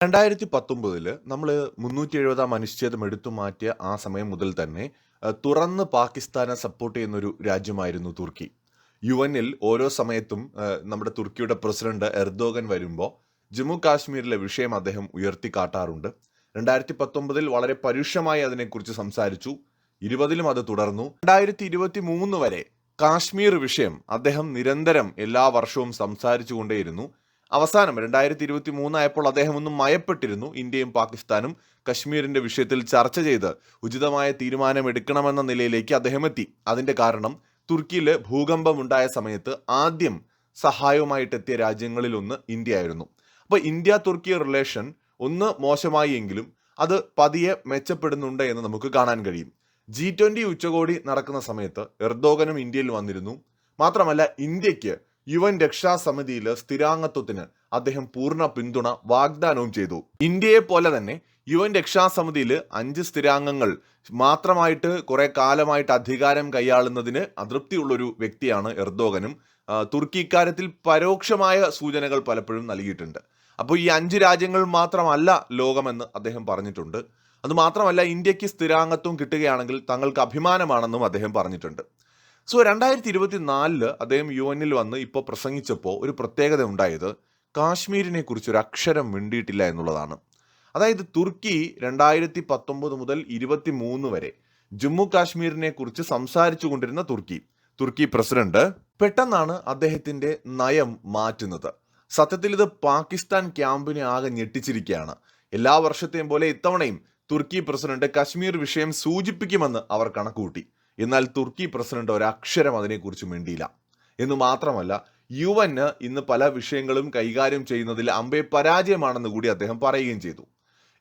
രണ്ടായിരത്തി പത്തൊമ്പതിൽ നമ്മൾ മുന്നൂറ്റി എഴുപതാം അനുച്ഛേദം എടുത്തു മാറ്റിയ ആ സമയം മുതൽ തന്നെ തുറന്ന് പാകിസ്ഥാനെ സപ്പോർട്ട് ചെയ്യുന്നൊരു രാജ്യമായിരുന്നു തുർക്കി. യു എനിൽ ഓരോ സമയത്തും നമ്മുടെ തുർക്കിയുടെ പ്രസിഡന്റ് എർദോഗൻ വരുമ്പോൾ ജമ്മു കാശ്മീരിലെ വിഷയം അദ്ദേഹം ഉയർത്തി കാട്ടാറുണ്ട്. രണ്ടായിരത്തി പത്തൊമ്പതിൽ വളരെ പരുഷമായി അതിനെക്കുറിച്ച് സംസാരിച്ചു. ഇരുപതിലും അത് തുടർന്നു. രണ്ടായിരത്തി ഇരുപത്തി മൂന്ന് വരെ കാശ്മീർ വിഷയം അദ്ദേഹം നിരന്തരം എല്ലാ വർഷവും സംസാരിച്ചു കൊണ്ടേയിരുന്നു. അവസാനം രണ്ടായിരത്തി ഇരുപത്തി മൂന്നായപ്പോൾ അദ്ദേഹം ഒന്നും മയപ്പെട്ടിരുന്നു. ഇന്ത്യയും പാകിസ്ഥാനും കശ്മീരിന്റെ വിഷയത്തിൽ ചർച്ച ചെയ്ത് ഉചിതമായ തീരുമാനമെടുക്കണമെന്ന നിലയിലേക്ക് അദ്ദേഹം എത്തി. അതിന്റെ കാരണം തുർക്കിയിൽ ഭൂകമ്പം ഉണ്ടായ സമയത്ത് ആദ്യം സഹായവുമായിട്ട് എത്തിയ രാജ്യങ്ങളിൽ ഒന്ന് ഇന്ത്യ ആയിരുന്നു അപ്പോൾ ഇന്ത്യ തുർക്കി റിലേഷൻ ഒന്ന് മോശമായി എങ്കിലും അത് പതിയെ മെച്ചപ്പെടുന്നുണ്ട് എന്ന് നമുക്ക് കാണാൻ കഴിയും. ജി ട്വന്റി ഉച്ചകോടി നടക്കുന്ന സമയത്ത് എർദോഗനും ഇന്ത്യയിൽ വന്നിരുന്നു. മാത്രമല്ല ഇന്ത്യയ്ക്ക് യു എൻ രക്ഷാസമിതിയിലെ സ്ഥിരാംഗത്വത്തിന് അദ്ദേഹം പൂർണ പിന്തുണ വാഗ്ദാനവും ചെയ്തു. ഇന്ത്യയെ പോലെ തന്നെ യു എൻ രക്ഷാസമിതിയിൽ അഞ്ച് സ്ഥിരാംഗങ്ങൾ മാത്രമായിട്ട് കുറെ കാലമായിട്ട് അധികാരം കൈയാളുന്നതിന് അതൃപ്തിയുള്ളൊരു വ്യക്തിയാണ് എർദോഗനും. തുർക്കി ഇക്കാര്യത്തിൽ പരോക്ഷമായ സൂചനകൾ പലപ്പോഴും നൽകിയിട്ടുണ്ട്. അപ്പോൾ ഈ അഞ്ച് രാജ്യങ്ങൾ മാത്രമല്ല ലോകമെന്ന് അദ്ദേഹം പറഞ്ഞിട്ടുണ്ട്. അതുമാത്രമല്ല ഇന്ത്യയ്ക്ക് സ്ഥിരാംഗത്വം കിട്ടുകയാണെങ്കിൽ തങ്ങൾക്ക് അഭിമാനമാണെന്നും അദ്ദേഹം പറഞ്ഞിട്ടുണ്ട്. സോ രണ്ടായിരത്തി ഇരുപത്തി നാലിൽ അദ്ദേഹം യു എന്നിൽ വന്ന് ഇപ്പോൾ പ്രസംഗിച്ചപ്പോൾ ഒരു പ്രത്യേകത ഉണ്ടായത് കാശ്മീരിനെ കുറിച്ച് ഒരു അക്ഷരം മിണ്ടിയിട്ടില്ല എന്നുള്ളതാണ്. അതായത് തുർക്കി രണ്ടായിരത്തി പത്തൊമ്പത് മുതൽ ഇരുപത്തി മൂന്ന് വരെ ജമ്മു കാശ്മീരിനെ കുറിച്ച് സംസാരിച്ചു കൊണ്ടിരുന്ന തുർക്കി. തുർക്കി പ്രസിഡന്റ് പെട്ടെന്നാണ് അദ്ദേഹത്തിന്റെ നയം മാറ്റുന്നത്. സത്യത്തിൽ ഇത് പാകിസ്ഥാൻ ക്യാമ്പിനെ ആകെ ഞെട്ടിച്ചിരിക്കുകയാണ്. എല്ലാ വർഷത്തെയും പോലെ ഇത്തവണയും തുർക്കി പ്രസിഡന്റ് കശ്മീർ വിഷയം സൂചിപ്പിക്കുമെന്ന് അവർ കണക്കുകൂട്ടി. എന്നാൽ തുർക്കി പ്രസിഡന്റ് ഒരക്ഷരം അതിനെക്കുറിച്ച് മിണ്ടിയില്ല. എന്ന് മാത്രമല്ല യു എന്ന് ഇന്ന് പല വിഷയങ്ങളും കൈകാര്യം ചെയ്യുന്നതിൽ അമ്പെ പരാജയമാണെന്ന് കൂടി അദ്ദേഹം പറയുകയും ചെയ്തു.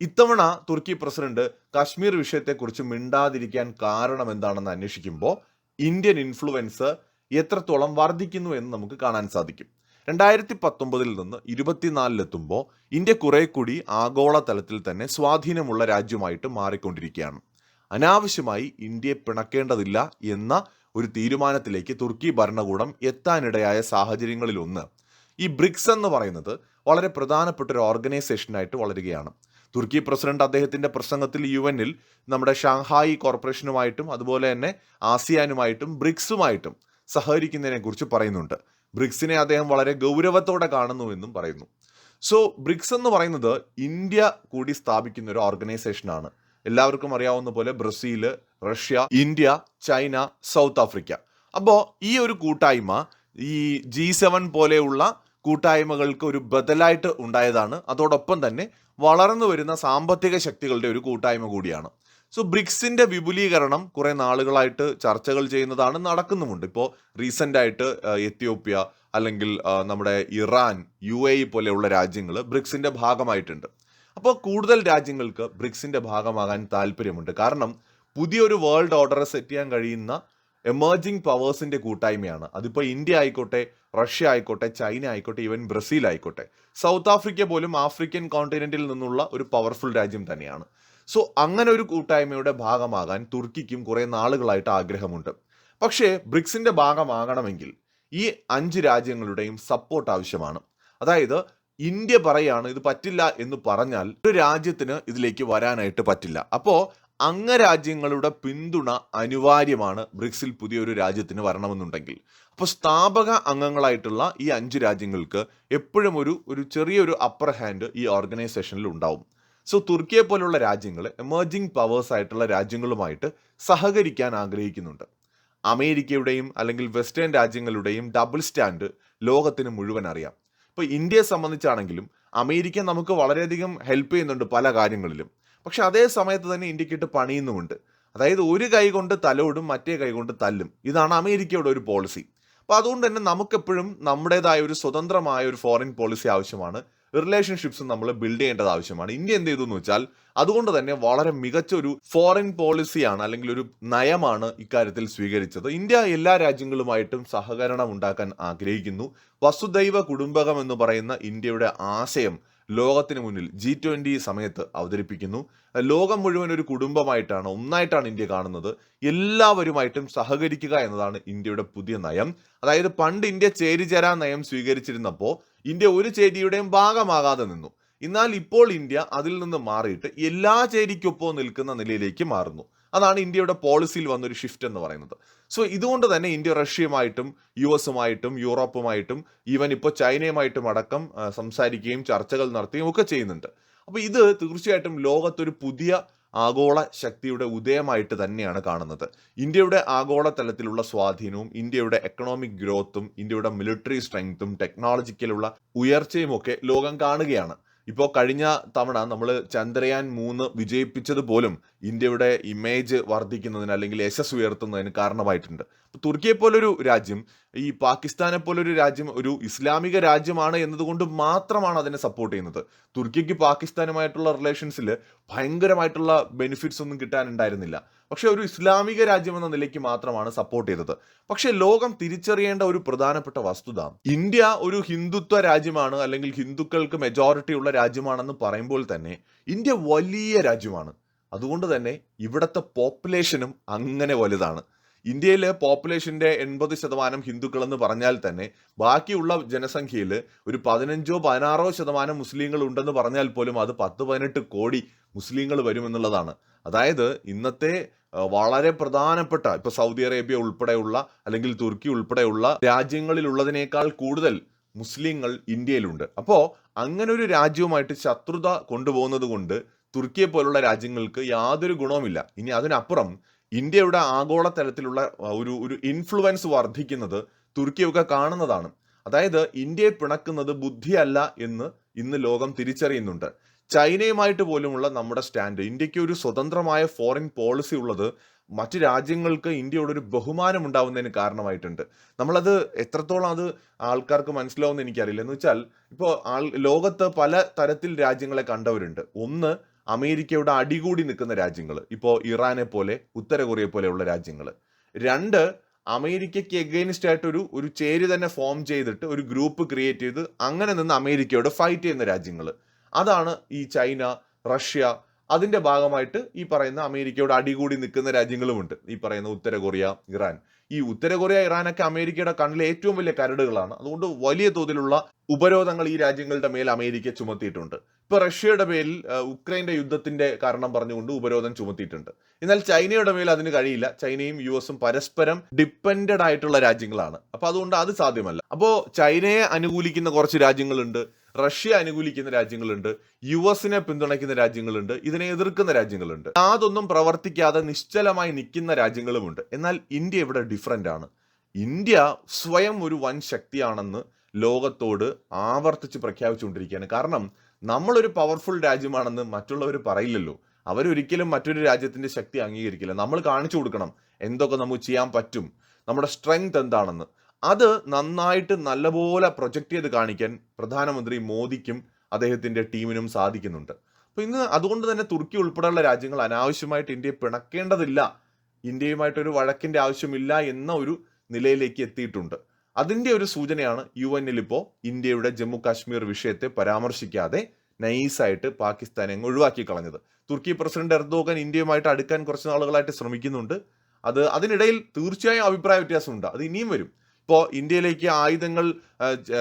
ഇത്തവണ തുർക്കി പ്രസിഡന്റ് കാശ്മീർ വിഷയത്തെക്കുറിച്ച് മിണ്ടാതിരിക്കാൻ കാരണം എന്താണെന്ന് അന്വേഷിക്കുമ്പോൾ ഇന്ത്യൻ ഇൻഫ്ലുവൻസ് എത്രത്തോളം വർദ്ധിക്കുന്നു എന്ന് നമുക്ക് കാണാൻ സാധിക്കും. രണ്ടായിരത്തി പത്തൊമ്പതിൽ നിന്ന് ഇരുപത്തിനാലിലെത്തുമ്പോൾ ഇന്ത്യ കുറെ കൂടി ആഗോളതലത്തിൽ തന്നെ സ്വാധീനമുള്ള രാജ്യമായിട്ട് മാറിക്കൊണ്ടിരിക്കുകയാണ്. അനാവശ്യമായി ഇന്ത്യയെ പിണക്കേണ്ടതില്ല എന്ന ഒരു തീരുമാനത്തിലേക്ക് തുർക്കി ഭരണകൂടം എത്താനിടയായ സാഹചര്യങ്ങളിലൊന്ന്. ഈ ബ്രിക്സ് എന്ന് പറയുന്നത് വളരെ പ്രധാനപ്പെട്ട ഒരു ഓർഗനൈസേഷനായിട്ട് വളരുകയാണ്. തുർക്കി പ്രസിഡന്റ് അദ്ദേഹത്തിന്റെ പ്രസംഗത്തിൽ യു എന്നിൽ നമ്മുടെ ഷാങ്ഹായി കോർപ്പറേഷനുമായിട്ടും അതുപോലെ തന്നെ ആസിയാനുമായിട്ടും ബ്രിക്സുമായിട്ടും സഹകരിക്കുന്നതിനെ കുറിച്ച് പറയുന്നുണ്ട്. ബ്രിക്സിനെ അദ്ദേഹം വളരെ ഗൗരവത്തോടെ കാണുന്നുവെന്നും പറയുന്നു. സോ ബ്രിക്സ് എന്ന് പറയുന്നത് ഇന്ത്യ കൂടി സ്ഥാപിക്കുന്ന ഒരു ഓർഗനൈസേഷനാണ്. എല്ലാവർക്കും അറിയാവുന്ന പോലെ Brazil Russia India China South Africa. അപ്പോൾ ഈ ഒരു കൂട്ടായ്മ ഈ ജി സെവൻ പോലെയുള്ള കൂട്ടായ്മകൾക്ക് ഒരു ബദലായിട്ട് ഉണ്ടായതാണ്. അതോടൊപ്പം തന്നെ വളർന്നു വരുന്ന സാമ്പത്തിക ശക്തികളുടെ ഒരു കൂട്ടായ്മ കൂടിയാണ്. സോ ബ്രിക്സിന്റെ വിപുലീകരണം കുറെ നാളുകളായിട്ട് ചർച്ചകൾ ചെയ്യുന്നതാണ് നടക്കുന്നുമുണ്ട്. ഇപ്പോൾ റീസെന്റ് ആയിട്ട് എത്യോപ്യ അല്ലെങ്കിൽ നമ്മുടെ ഇറാൻ യു എ പോലെയുള്ള രാജ്യങ്ങൾ ബ്രിക്സിന്റെ ഭാഗമായിട്ടുണ്ട്. അപ്പോൾ കൂടുതൽ രാജ്യങ്ങൾക്ക് ബ്രിക്സിന്റെ ഭാഗമാകാൻ താല്പര്യമുണ്ട്. കാരണം പുതിയൊരു വേൾഡ് ഓർഡർ സെറ്റ് ചെയ്യാൻ കഴിയുന്ന എമേർജിംഗ് പവേഴ്സിന്റെ കൂട്ടായ്മയാണ്. അതിപ്പോൾ ഇന്ത്യ ആയിക്കോട്ടെ റഷ്യ ആയിക്കോട്ടെ ചൈന ആയിക്കോട്ടെ ഈവൻ ബ്രസീൽ ആയിക്കോട്ടെ. സൗത്ത് ആഫ്രിക്ക പോലും ആഫ്രിക്കൻ കോണ്ടിനെന്റിൽ നിന്നുള്ള ഒരു പവർഫുൾ രാജ്യം തന്നെയാണ്. സോ അങ്ങനെ ഒരു കൂട്ടായ്മയുടെ ഭാഗമാകാൻ തുർക്കിക്കും കുറേ നാളുകളായിട്ട് ആഗ്രഹമുണ്ട്. പക്ഷേ ബ്രിക്സിന്റെ ഭാഗമാകണമെങ്കിൽ ഈ അഞ്ച് രാജ്യങ്ങളുടെയും സപ്പോർട്ട് ആവശ്യമാണ്. അതായത് ഇന്ത്യ പറയാണ് ഇത് പറ്റില്ല എന്ന് പറഞ്ഞാൽ ഒരു രാജ്യത്തിന് ഇതിലേക്ക് വരാനായിട്ട് പറ്റില്ല. അപ്പോൾ അംഗരാജ്യങ്ങളുടെ പിന്തുണ അനിവാര്യമാണ് ബ്രിക്സിൽ പുതിയൊരു രാജ്യത്തിന് വരണമെന്നുണ്ടെങ്കിൽ. അപ്പോൾ സ്ഥാപക അംഗങ്ങളായിട്ടുള്ള ഈ അഞ്ച് രാജ്യങ്ങൾക്ക് എപ്പോഴും ഒരു ഒരു ചെറിയൊരു അപ്പർ ഹാൻഡ് ഈ ഓർഗനൈസേഷനിൽ ഉണ്ടാവും. സോ തുർക്കിയെ പോലുള്ള രാജ്യങ്ങൾ എമേർജിംഗ് പവേഴ്സ് ആയിട്ടുള്ള രാജ്യങ്ങളുമായിട്ട് സഹകരിക്കാൻ ആഗ്രഹിക്കുന്നുണ്ട്. അമേരിക്കയുടെയും അല്ലെങ്കിൽ വെസ്റ്റേൺ രാജ്യങ്ങളുടെയും ഡബിൾ സ്റ്റാൻഡ് ലോകത്തിന് മുഴുവൻ അറിയാം. ഇപ്പോൾ ഇന്ത്യയെ സംബന്ധിച്ചാണെങ്കിലും അമേരിക്ക നമുക്ക് വളരെയധികം ഹെൽപ്പ് ചെയ്യുന്നുണ്ട് പല കാര്യങ്ങളിലും. പക്ഷെ അതേ സമയത്ത് തന്നെ ഇന്ത്യക്കിട്ട് പണിയുന്നുമുണ്ട്. അതായത് ഒരു കൈ കൊണ്ട് തലോടും മറ്റേ കൈ കൊണ്ട് തല്ലും. ഇതാണ് അമേരിക്കയുടെ ഒരു പോളിസി അപ്പോൾ അതുകൊണ്ട് തന്നെ നമുക്കെപ്പോഴും നമ്മുടേതായ ഒരു സ്വതന്ത്രമായ ഒരു ഫോറിൻ പോളിസി ആവശ്യമാണ്. റിലേഷൻഷിപ്സ് നമ്മൾ ബിൽഡ് ചെയ്യേണ്ടത് ആവശ്യമാണ്. ഇന്ത്യ എന്ത് ചെയ്തു എന്ന് വെച്ചാൽ അതുകൊണ്ട് തന്നെ വളരെ മികച്ച ഒരു ഫോറിൻ പോളിസിയാണ് അല്ലെങ്കിൽ ഒരു നയമാണ് ഇക്കാര്യത്തിൽ സ്വീകരിച്ചത്. ഇന്ത്യ എല്ലാ രാജ്യങ്ങളുമായിട്ടും സഹകരണം ഉണ്ടാക്കാൻ ആഗ്രഹിക്കുന്നു. വസുദൈവ കുടുംബകം എന്ന് പറയുന്ന ഇന്ത്യയുടെ ആശയം ലോകത്തിന് മുന്നിൽ ജി ട്വന്റി സമയത്ത് അവതരിപ്പിക്കുന്നു. ലോകം മുഴുവൻ ഒരു കുടുംബമായിട്ടാണ് ഒന്നായിട്ടാണ് ഇന്ത്യ കാണുന്നത്. എല്ലാവരുമായിട്ടും സഹകരിക്കുക എന്നതാണ് ഇന്ത്യയുടെ പുതിയ നയം. അതായത് പണ്ട് ഇന്ത്യ ചേരിചേരാ നയം സ്വീകരിച്ചിരുന്നപ്പോൾ ഇന്ത്യ ഒരു ചേരിയുടെയും ഭാഗമാകാതെ നിന്നു. എന്നാൽ ഇപ്പോൾ ഇന്ത്യ അതിൽ നിന്ന് മാറിയിട്ട് എല്ലാ ചേരിക്കൊപ്പം നിൽക്കുന്ന നിലയിലേക്ക് മാറുന്നു. അതാണ് ഇന്ത്യയുടെ പോളിസിയിൽ വന്നൊരു ഷിഫ്റ്റ് എന്ന് പറയുന്നത്. സോ ഇതുകൊണ്ട് തന്നെ ഇന്ത്യ റഷ്യയുമായിട്ടും യു എസുമായിട്ടും യൂറോപ്പുമായിട്ടും ഈവൻ ഇപ്പോൾ ചൈനയുമായിട്ടും അടക്കം സംസാരിക്കുകയും ചർച്ചകൾ നടത്തുകയും ഒക്കെ ചെയ്യുന്നുണ്ട്. അപ്പോൾ ഇത് തീർച്ചയായിട്ടും ലോകത്തൊരു പുതിയ ആഗോള ശക്തിയുടെ ഉദയമായിട്ട് തന്നെയാണ് കാണുന്നത്. ഇന്ത്യയുടെ ആഗോള തലത്തിലുള്ള സ്വാധീനവും ഇന്ത്യയുടെ എക്കണോമിക് ഗ്രോത്തും ഇന്ത്യയുടെ മിലിറ്ററി സ്ട്രെങ്ത്തും ടെക്നോളജിക്കലുള്ള ഉയർച്ചയും ഒക്കെ ലോകം കാണുകയാണ്. ഇപ്പോൾ കഴിഞ്ഞ തവണ നമ്മൾ ചന്ദ്രയാൻ മൂന്ന് വിജയിപ്പിച്ചത് പോലും ഇന്ത്യയുടെ ഇമേജ് വർദ്ധിക്കുന്നതിന് അല്ലെങ്കിൽ യശസ് ഉയർത്തുന്നതിന് കാരണമായിട്ടുണ്ട്. തുർക്കിയെ പോലൊരു രാജ്യം ഈ പാകിസ്ഥാനെ പോലൊരു രാജ്യം ഒരു ഇസ്ലാമിക രാജ്യമാണ് എന്നതുകൊണ്ട് മാത്രമാണ് അതിനെ സപ്പോർട്ട് ചെയ്യുന്നത്. തുർക്കിക്ക് പാകിസ്ഥാനുമായിട്ടുള്ള റിലേഷൻസിൽ ഭയങ്കരമായിട്ടുള്ള ബെനിഫിറ്റ്സ് ഒന്നും കിട്ടാനുണ്ടായിരുന്നില്ല. പക്ഷെ ഒരു ഇസ്ലാമിക രാജ്യം എന്ന നിലയ്ക്ക് മാത്രമാണ് സപ്പോർട്ട് ചെയ്തത്. പക്ഷെ ലോകം തിരിച്ചറിയേണ്ട ഒരു പ്രധാനപ്പെട്ട വസ്തുത ഇന്ത്യ ഒരു ഹിന്ദുത്വ രാജ്യമാണ് അല്ലെങ്കിൽ ഹിന്ദുക്കൾക്ക് മെജോറിറ്റി ഉള്ള രാജ്യമാണെന്ന് പറയുമ്പോൾ തന്നെ ഇന്ത്യ വലിയ രാജ്യമാണ്. അതുകൊണ്ട് തന്നെ ഇവിടുത്തെ പോപ്പുലേഷനും അങ്ങനെ വലുതാണ്. ഇന്ത്യയിലെ പോപ്പുലേഷന്റെ എൺപത് ശതമാനം ഹിന്ദുക്കളെന്ന് പറഞ്ഞാൽ തന്നെ ബാക്കിയുള്ള ജനസംഖ്യയിൽ ഒരു പതിനഞ്ചോ പതിനാറോ ശതമാനം മുസ്ലിങ്ങൾ ഉണ്ടെന്ന് പറഞ്ഞാൽ പോലും അത് പത്ത് പതിനെട്ട് കോടി മുസ്ലിങ്ങൾ വരുമെന്നുള്ളതാണ്. അതായത് ഇന്നത്തെ വളരെ പ്രധാനപ്പെട്ട ഇപ്പോൾ സൗദി അറേബ്യ ഉൾപ്പെടെയുള്ള അല്ലെങ്കിൽ തുർക്കി ഉൾപ്പെടെയുള്ള രാജ്യങ്ങളിലുള്ളതിനേക്കാൾ കൂടുതൽ മുസ്ലിങ്ങൾ ഇന്ത്യയിലുണ്ട്. അപ്പോൾ അങ്ങനെ ഒരു രാജ്യവുമായിട്ട് ശത്രുത കൊണ്ടുപോകുന്നത് കൊണ്ട് തുർക്കിയെ പോലുള്ള രാജ്യങ്ങൾക്ക് യാതൊരു ഗുണവുമില്ല. ഇനി അതിനപ്പുറം ഇന്ത്യയുടെ ആഗോള തലത്തിലുള്ള ഒരു ഒരു ഇൻഫ്ലുവൻസ് വർദ്ധിക്കുന്നത് തുർക്കിയൊക്കെ കാണുന്നതാണ്. അതായത് ഇന്ത്യയെ പിണക്കുന്നത് ബുദ്ധിയല്ല എന്ന് ഇന്ന് ലോകം തിരിച്ചറിയുന്നുണ്ട്. ചൈനയുമായിട്ട് പോലുമുള്ള നമ്മുടെ സ്റ്റാൻഡ് ഇന്ത്യയ്ക്ക് ഒരു സ്വതന്ത്രമായ ഫോറിൻ പോളിസി ഉള്ളത് മറ്റ് രാജ്യങ്ങൾക്ക് ഇന്ത്യയോട് ഒരു ബഹുമാനം ഉണ്ടാവുന്നതിന് കാരണമായിട്ടുണ്ട്. നമ്മളത് എത്രത്തോളം അത് ആൾക്കാർക്ക് മനസ്സിലാവുമെന്ന് എനിക്കറിയില്ല. എന്ന് വെച്ചാൽ ഇപ്പോൾ ആൾ ലോകത്ത് പല തരത്തിൽ രാജ്യങ്ങളെ കണ്ടവരുണ്ട്. ഒന്ന് അമേരിക്കയുടെ അടികൂടി നിൽക്കുന്ന രാജ്യങ്ങൾ. ഇപ്പോൾ ഇറാനെ പോലെ ഉത്തര കൊറിയ പോലെയുള്ള രാജ്യങ്ങൾ. രണ്ട് അമേരിക്കയ്ക്ക് എഗെയിൻസ്റ്റ് ആയിട്ടൊരു ഒരു ചേരി തന്നെ ഫോം ചെയ്തിട്ട് ഒരു ഗ്രൂപ്പ് ക്രിയേറ്റ് ചെയ്ത് അങ്ങനെ നിന്ന് അമേരിക്കയോട് ഫൈറ്റ് ചെയ്യുന്ന രാജ്യങ്ങൾ. അതാണ് ഈ ചൈന റഷ്യ അതിന്റെ ഭാഗമായിട്ട് ഈ പറയുന്ന അമേരിക്കയോട് അടികൂടി നിൽക്കുന്ന രാജ്യങ്ങളുമുണ്ട്. ഈ പറയുന്ന ഉത്തര കൊറിയ ഇറാൻ. ഈ ഉത്തര കൊറിയ ഇറാനൊക്കെ അമേരിക്കയുടെ കണ്ണിലെ ഏറ്റവും വലിയ കരടുകളാണ്. അതുകൊണ്ട് വലിയ തോതിലുള്ള ഉപരോധങ്ങൾ ഈ രാജ്യങ്ങളുടെ മേൽ അമേരിക്ക ചുമത്തിയിട്ടുണ്ട്. ഇപ്പൊ റഷ്യയുടെ മേൽ ഉക്രൈന്റെ ഉക്രൈന്റെ യുദ്ധത്തിന്റെ കാരണം പറഞ്ഞുകൊണ്ട് ഉപരോധം ചുമത്തിയിട്ടുണ്ട്. എന്നാൽ ചൈനയുടെ മേൽ അതിന് കഴിയില്ല. ചൈനയും യു എസും പരസ്പരം ഡിപ്പെൻഡഡ് ആയിട്ടുള്ള രാജ്യങ്ങളാണ്. അപ്പോൾ അതുകൊണ്ട് അത് സാധ്യമല്ല. അപ്പോൾ ചൈനയെ അനുകൂലിക്കുന്ന കുറച്ച് രാജ്യങ്ങളുണ്ട് റഷ്യ അനുകൂലിക്കുന്ന രാജ്യങ്ങളുണ്ട് യു എസിനെ പിന്തുണയ്ക്കുന്ന രാജ്യങ്ങളുണ്ട് ഇതിനെ എതിർക്കുന്ന രാജ്യങ്ങളുണ്ട്. യാതൊന്നും പ്രവർത്തിക്കാതെ നിശ്ചലമായി നിൽക്കുന്ന രാജ്യങ്ങളുമുണ്ട്. എന്നാൽ ഇന്ത്യ ഇവിടെ ഡിഫറന്റ് ആണ്. ഇന്ത്യ സ്വയം ഒരു വൻ ശക്തിയാണെന്ന് ലോകത്തോട് ആവർത്തിച്ച് പ്രഖ്യാപിച്ചുകൊണ്ടിരിക്കുകയാണ്. കാരണം നമ്മളൊരു പവർഫുൾ രാജ്യമാണെന്ന് മറ്റുള്ളവർ പറയില്ലല്ലോ. അവരൊരിക്കലും മറ്റൊരു രാജ്യത്തിന്റെ ശക്തി അംഗീകരിക്കില്ല. നമ്മൾ കാണിച്ചു കൊടുക്കണം എന്തൊക്കെ നമുക്ക് ചെയ്യാൻ പറ്റും. നമ്മുടെ സ്ട്രെങ്ത് എന്താണെന്ന്. അത് നന്നായിട്ട് നല്ലപോലെ പ്രൊജക്റ്റ് ചെയ്ത് കാണിക്കാൻ പ്രധാനമന്ത്രി മോദിക്കും അദ്ദേഹത്തിന്റെ ടീമിനും സാധിക്കുന്നുണ്ട്. അപ്പോൾ ഇന്ന് അതുകൊണ്ട് തന്നെ തുർക്കി ഉൾപ്പെടെയുള്ള രാജ്യങ്ങൾ അനാവശ്യമായിട്ട് ഇന്ത്യയെ പിണക്കേണ്ടതില്ല. ഇന്ത്യയുമായിട്ടൊരു വഴക്കിന്റെ ആവശ്യമില്ല എന്ന ഒരു നിലയിലേക്ക് എത്തിയിട്ടുണ്ട്. അതിന്റെ ഒരു സൂചനയാണ് യു എന്നിൽ ഇപ്പോൾ ഇന്ത്യയുടെ ജമ്മു കാശ്മീർ വിഷയത്തെ പരാമർശിക്കാതെ നൈസായിട്ട് പാകിസ്ഥാനെ അങ്ങ് ഒഴിവാക്കി കളഞ്ഞത്. തുർക്കി പ്രസിഡന്റ് എർദോഗൻ ഇന്ത്യയുമായിട്ട് അടുക്കാൻ കുറച്ച് നാളുകളായിട്ട് ശ്രമിക്കുന്നുണ്ട്. അത് അതിനിടയിൽ തീർച്ചയായും അഭിപ്രായ വ്യത്യാസമുണ്ട്. അത് ഇനിയും വരും. ഇപ്പോൾ ഇന്ത്യയിലേക്ക് ആയുധങ്ങൾ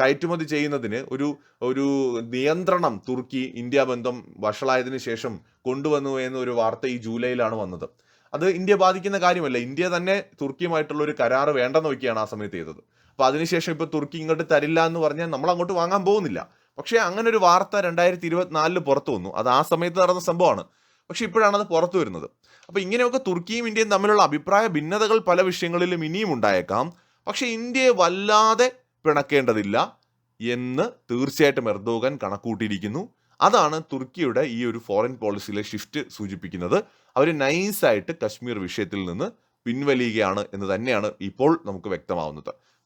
കയറ്റുമതി ചെയ്യുന്നതിന് ഒരു ഒരു നിയന്ത്രണം തുർക്കി ഇന്ത്യ ബന്ധം വഷളായതിനു ശേഷം കൊണ്ടുവന്നു എന്നൊരു വാർത്ത ഈ ജൂലൈയിലാണ് വന്നത്. അത് ഇന്ത്യ ബാധിക്കുന്ന കാര്യമല്ല. ഇന്ത്യ തന്നെ തുർക്കിയുമായിട്ടുള്ള ഒരു കരാറ് വേണ്ടെന്ന് നോക്കിയാണ് ആ സമയത്ത് ചെയ്തത്. അപ്പൊ അതിനുശേഷം ഇപ്പൊ തുർക്കി ഇങ്ങോട്ട് തരില്ല എന്ന് പറഞ്ഞാൽ നമ്മൾ അങ്ങോട്ട് വാങ്ങാൻ പോകുന്നില്ല. പക്ഷേ അങ്ങനെ ഒരു വാർത്ത രണ്ടായിരത്തി ഇരുപത്തിനാലിൽ പുറത്തു വന്നു. അത് ആ സമയത്ത് നടന്ന സംഭവമാണ്. പക്ഷെ ഇപ്പോഴാണ് അത് പുറത്തു വരുന്നത്. അപ്പോൾ ഇങ്ങനെയൊക്കെ തുർക്കിയും ഇന്ത്യയും തമ്മിലുള്ള അഭിപ്രായ ഭിന്നതകൾ പല വിഷയങ്ങളിലും ഇനിയും ഉണ്ടായേക്കാം. പക്ഷെ ഇന്ത്യയെ വല്ലാതെ പിണക്കേണ്ടതില്ല എന്ന് തീർച്ചയായിട്ടും എർദോഗൻ കണക്കൂട്ടിയിരിക്കുന്നു. അതാണ് തുർക്കിയുടെ ഈ ഒരു ഫോറിൻ പോളിസിയിലെ ഷിഫ്റ്റ് സൂചിപ്പിക്കുന്നത്. അവർ നൈസായിട്ട് കശ്മീർ വിഷയത്തിൽ നിന്ന് പിൻവലിയുകയാണ് എന്ന് തന്നെയാണ് ഇപ്പോൾ നമുക്ക് വ്യക്തമാവുന്നത്.